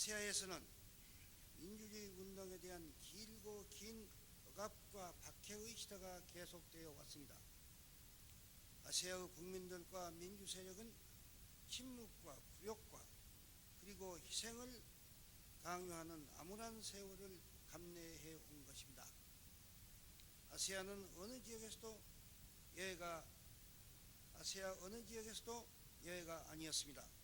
아시아에서는 민주주의 운동에 대한 길고 긴 억압과 박해의 시대가 계속되어 왔습니다. 아시아의 국민들과 민주 세력은 침묵과 굴욕과 그리고 희생을 강요하는 암울한 세월을 감내해 온 것입니다. 아시아는 어느 지역에서도 예외가 아시아 어느 지역에서도 예외가 아니었습니다.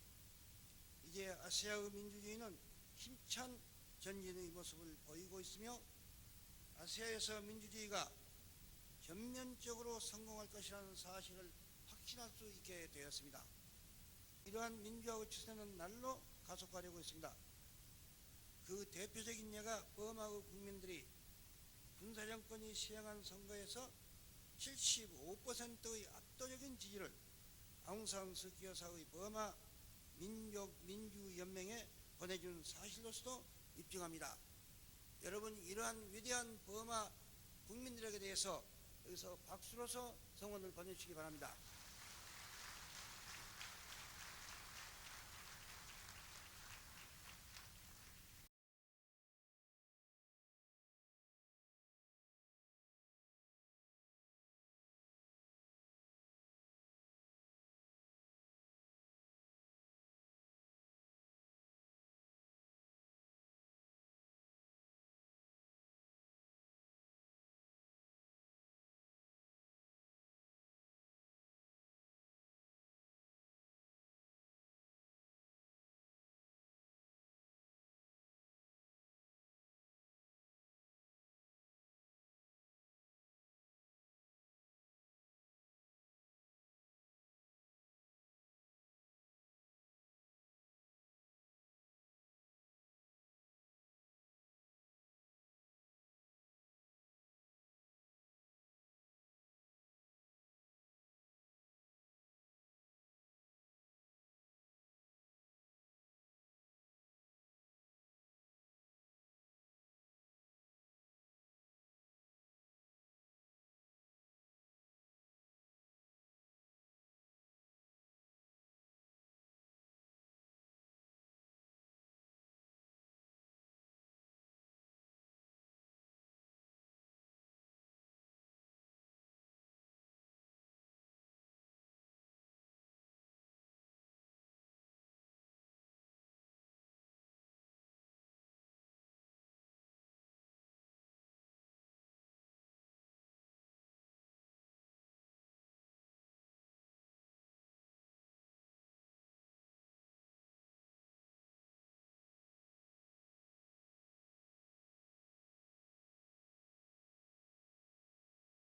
아시아의 민주주의는 힘찬 전진의 모습을 보이고 있으며 아시아에서 민주주의가 전면적으로 성공할 것이라는 사실을 확신할 수 있게 되었습니다. 이러한 민주화의 추세는 날로 가속화되고 있습니다. 그 대표적인 예가 버마의 국민들이 군사정권이 시행한 선거에서 75%의 압도적인 지지를 아웅산 스키 여사의 버마 민족 민주연맹에 보내준 사실로서도 입증합니다. 여러분 이러한 위대한 버마 국민들에게 대해서 여기서 박수로서 성원을 보내주시기 바랍니다.